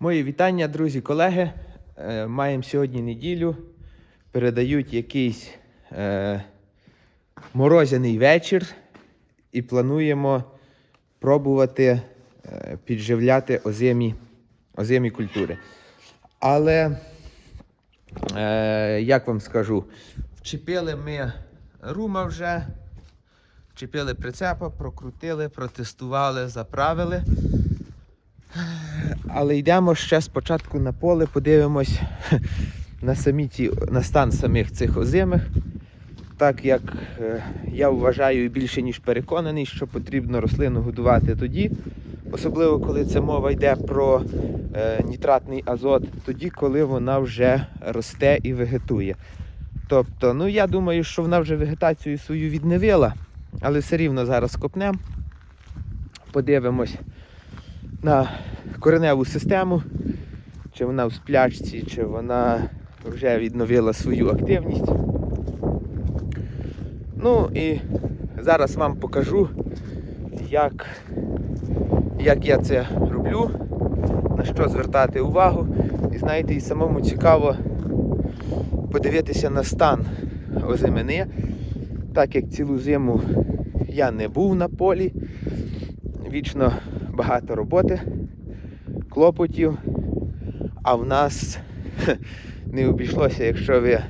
Мої вітання, друзі, колеги. Е, Маємо сьогодні неділю. Передають якийсь е, морозяний вечір і плануємо пробувати е, підживляти озимі, озимі культури. Але, е, як вам скажу, вчепили ми рума вже, вчепили прицепа, прокрутили, протестували, заправили. Але йдемо ще спочатку на поле, подивимось на, самі ті, на стан самих цих озимих. Так як е, я вважаю більше ніж переконаний, що потрібно рослину годувати тоді, особливо коли це мова йде про е, нітратний азот, тоді, коли вона вже росте і вегетує. Тобто, ну я думаю, що вона вже вегетацію свою відновила, але все рівно зараз копнемо, подивимось на кореневу систему, чи вона в сплячці, чи вона вже відновила свою активність. Ну і зараз вам покажу, як, як я це роблю, на що звертати увагу. І знаєте, і самому цікаво подивитися на стан озимини, так як цілу зиму я не був на полі, вічно багато роботи, клопотів, а в нас не обійшлося, якщо ви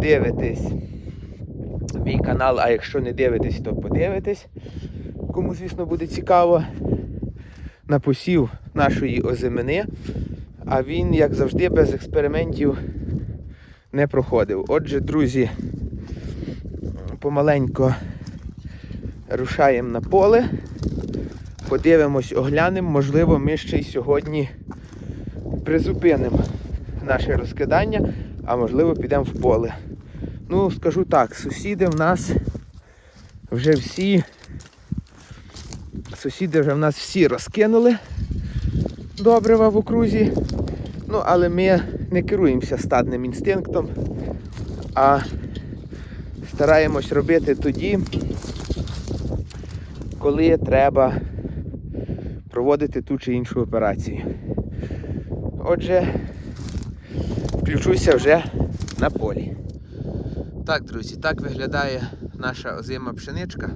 дивитесь мій канал, а якщо не дивитесь, то подивитесь. Кому, звісно, буде цікаво на посів нашої озимини, а він, як завжди, без експериментів не проходив. Отже, друзі, помаленько рушаємо на поле. Подивимось, оглянемо, можливо, ми ще й сьогодні призупинимо наше розкидання, а можливо підемо в поле. Ну, скажу так, сусіди в нас вже всі. Сусіди вже в нас всі розкинули добрива в окрузі. Ну, але ми не керуємося стадним інстинктом, а стараємось робити тоді, коли треба проводити ту чи іншу операцію. Отже, включуся вже на полі. Так, друзі, так виглядає наша озима пшеничка.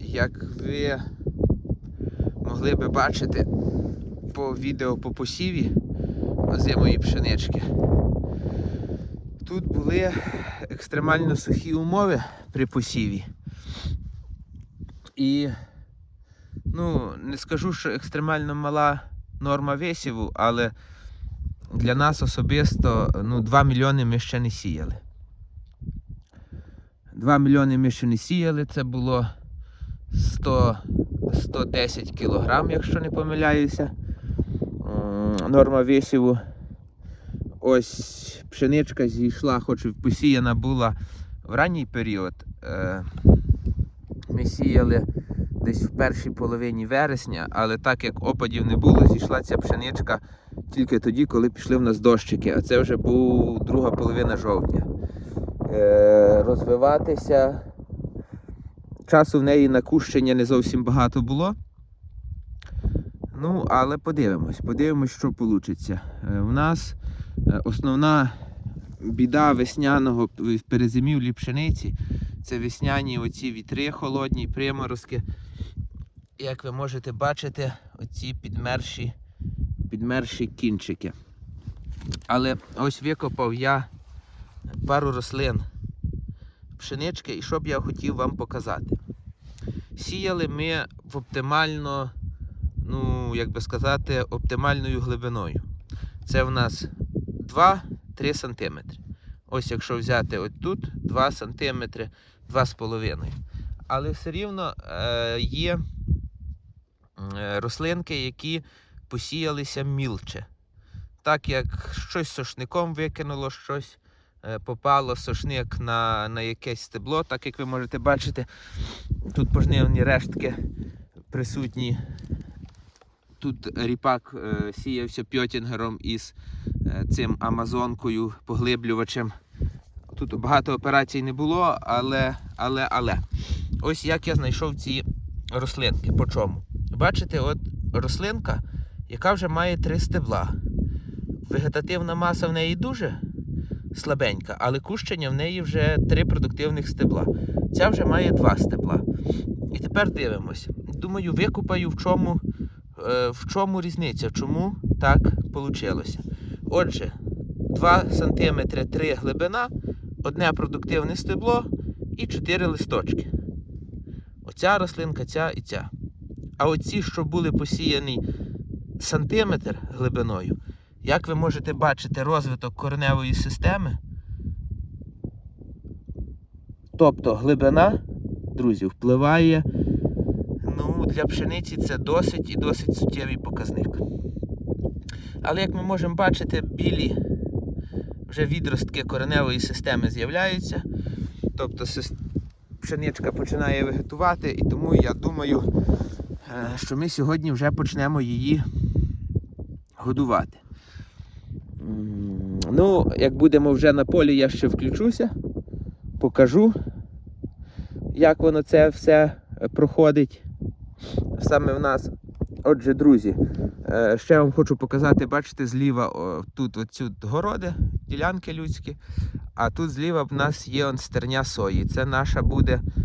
Як ви могли би бачити по відео по посіві озимої пшенички, тут були екстремально сухі умови при посіві. І ну, не скажу, що екстремально мала норма висіву, але для нас особисто ну, 2 мільйони ми ще не сіяли. 2 мільйони ми ще не сіяли, це було 100, 110 кілограм, якщо не помиляюся. Норма висіву. Ось пшеничка зійшла, хоч посіяна була в ранній період. Е, Ми сіяли десь в першій половині вересня, але так як опадів не було, зійшла ця пшеничка тільки тоді, коли пішли в нас дощики, а це вже був друга половина жовтня. Е, розвиватися. Часу в неї на кущення не зовсім багато було. Ну, але подивимось, подивимось, що вийде. У нас е, основна біда весняного перезимівлі пшениці це весняні оці вітри холодні, приморозки. Як ви можете бачити, оці підмерші, підмерші кінчики. Але ось викопав я пару рослин пшенички, і що б я хотів вам показати. Сіяли ми в оптимально, ну, як би сказати, оптимальною глибиною. Це в нас 2-3 см. Ось якщо взяти от тут 2 см, 2,5 см. Але все рівно е, є рослинки, які посіялися мілче. Так як щось сошником викинуло, щось е, попало сошник на, на якесь стебло, так як ви можете бачити, тут пожнивні рештки присутні. Тут ріпак е, сіявся пьотінгером із е, цим амазонкою, поглиблювачем. Тут багато операцій не було, але, але, але. Ось як я знайшов ці рослинки. По чому? Бачите, от рослинка, яка вже має три стебла. Вегетативна маса в неї дуже слабенька, але кущення в неї вже три продуктивних стебла. Ця вже має два стебла. І тепер дивимось. Думаю, викупаю, в чому, е, в чому різниця, чому так вийшло. Отже, 2 см 3 глибина, одне продуктивне стебло і 4 листочки. Оця рослинка, ця і ця. А оці, що були посіяні сантиметр глибиною, як ви можете бачити розвиток кореневої системи, тобто глибина, друзі, впливає. Ну, для пшениці це досить і досить суттєвий показник. Але як ми можемо бачити, білі вже відростки кореневої системи з'являються. Тобто пшеничка починає вегетувати, і тому я думаю, що ми сьогодні вже почнемо її годувати. Ну, як будемо вже на полі, я ще включуся, покажу, як воно це все е, проходить саме в нас. Отже, друзі, е, ще вам хочу показати, бачите, зліва тут оцю городи, ділянки людські, а тут зліва в нас є стерня сої. Це наша буде е,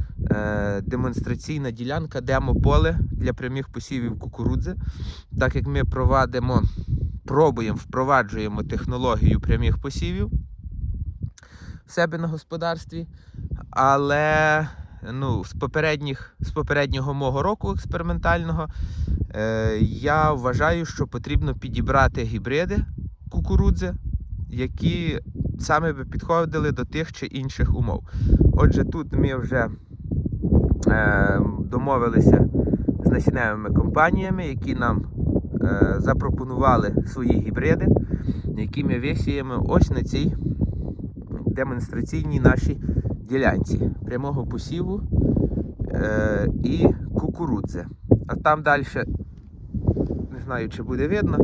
демонстраційна ділянка, демо-поле для прямих посівів кукурудзи. Так як ми провадимо, пробуємо, впроваджуємо технологію прямих посівів в себе на господарстві. Але ну, з, попередніх, з попереднього мого року експериментального е, я вважаю, що потрібно підібрати гібриди кукурудзи, які саме би підходили до тих чи інших умов. Отже, тут ми вже е, домовилися з насінневими компаніями, які нам е, запропонували свої гібриди, які ми висіємо ось на цій демонстраційній нашій ділянці прямого посіву е, і кукурудзи. А там далі, не знаю, чи буде видно,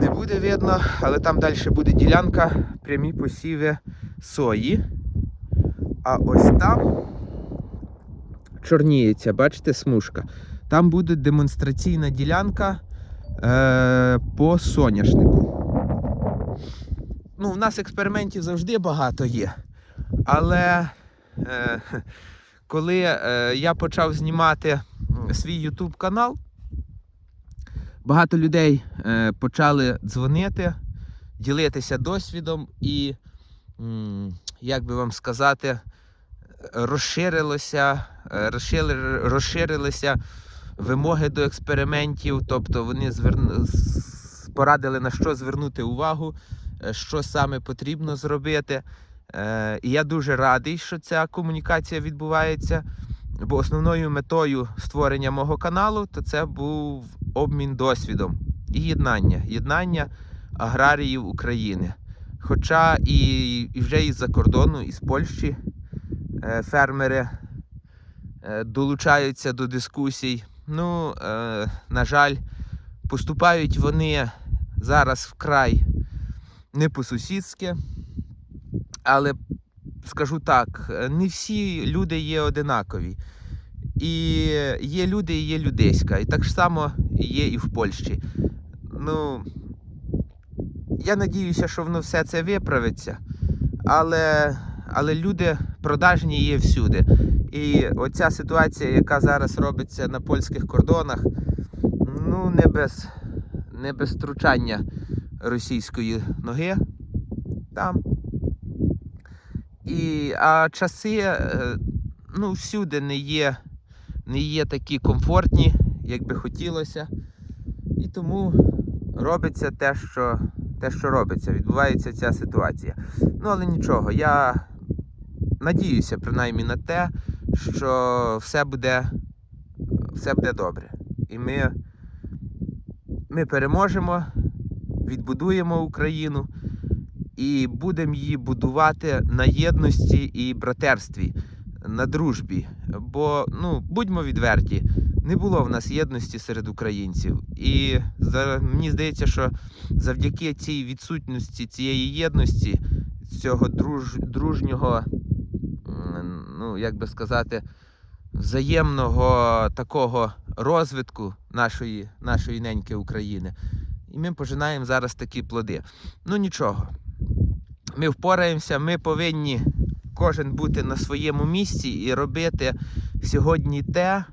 не буде видно, але там далі буде ділянка прямі посіви сої. А ось там чорніється, бачите, смужка. Там буде демонстраційна ділянка е, по соняшнику. Ну, у нас експериментів завжди багато є. Але е, коли е, я почав знімати свій YouTube канал, багато людей е, почали дзвонити, ділитися досвідом і, як би вам сказати, розширилося, е, розшири, розширилися вимоги до експериментів, тобто вони зверну, порадили на що звернути увагу, е, що саме потрібно зробити. Е, І я дуже радий, що ця комунікація відбувається. Бо основною метою створення мого каналу то це був обмін досвідом і єднання, єднання аграріїв України. Хоча і, і вже із-за кордону, із Польщі фермери е, долучаються до дискусій. Ну, е, на жаль, поступають вони зараз вкрай не по-сусідськи. Але скажу так, е, не всі люди є одинакові. І є люди, і є людейська. І так само є і в Польщі. Ну, я надіюся, що воно все це виправиться. Але, але люди продажні є всюди. І оця ситуація, яка зараз робиться на польських кордонах, ну, не без, не без втручання російської ноги там. І, а часи е, ну, всюди не є, не є такі комфортні, як би хотілося. І тому робиться те, що, те, що робиться, відбувається ця ситуація. Ну, але нічого, я надіюся принаймні на те, що все буде, все буде добре. І ми, ми переможемо, відбудуємо Україну і будемо її будувати на єдності і братерстві, на дружбі. Бо, ну, будьмо відверті, не було в нас єдності серед українців. І за, мені здається, що завдяки цій відсутності цієї єдності, цього друж, дружнього, ну, як би сказати, взаємного такого розвитку нашої, нашої неньки України. І ми пожинаємо зараз такі плоди. Ну нічого. Ми впораємося, ми повинні кожен бути на своєму місці і робити сьогодні те,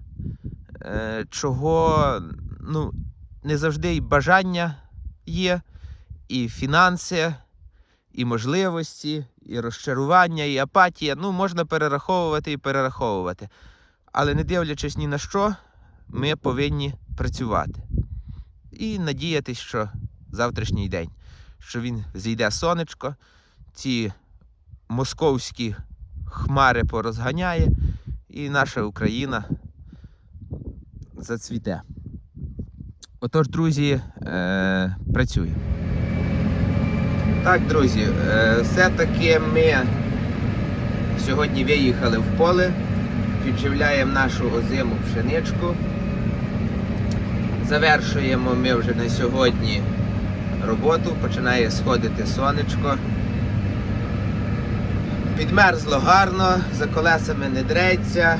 е, чого ну, не завжди і бажання є, і фінанси, і можливості, і розчарування, і апатія. Ну, можна перераховувати і перераховувати. Але не дивлячись ні на що, ми повинні працювати. І надіятись, що завтрашній день, що він зійде сонечко, ці московські хмари порозганяє, і наша Україна зацвіте. Отож, друзі, е, працюємо. Так, друзі, е, все-таки ми сьогодні виїхали в поле, підживляємо нашу озиму пшеничку. Завершуємо ми вже на сьогодні роботу, починає сходити сонечко. Підмерзло гарно, за колесами не дреться.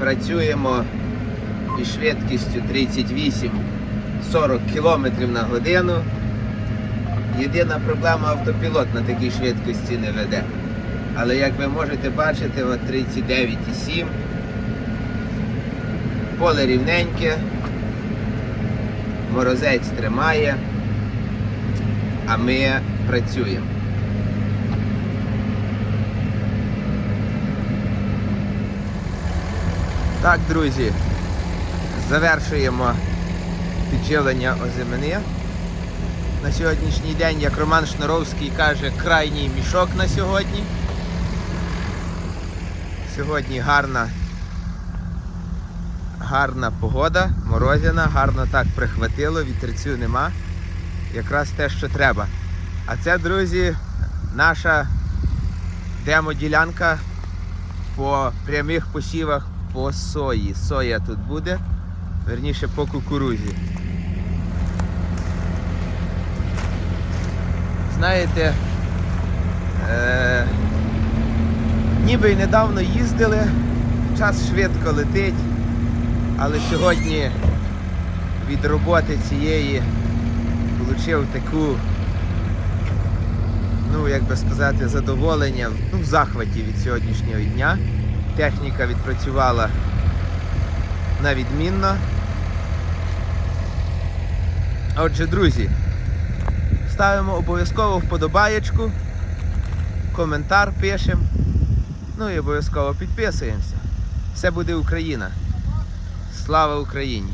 Працюємо із швидкістю 38-40 км на годину. Єдина проблема автопілот на такій швидкості не веде. Але як ви можете бачити, от 39,7. Поле рівненьке, морозець тримає, а ми працюємо. Так, друзі, завершуємо підживлення озимини. На сьогоднішній день, як Роман Шноровський каже, крайній мішок на сьогодні. Сьогодні гарна, гарна погода, морозяна, гарно так прихватило, вітерцю нема. Якраз те, що треба. А це, друзі, наша демоділянка по прямих посівах по сої. Соя тут буде, верніше по кукурузі. Знаєте, е, ніби й недавно їздили, час швидко летить, але сьогодні від роботи цієї отримав таку, ну як би сказати, задоволення, ну в захваті від сьогоднішнього дня. Техніка відпрацювала на відмінно. Отже, друзі, ставимо обов'язково вподобаєчку, коментар пишемо, ну і обов'язково підписуємося. Все буде Україна. Слава Україні!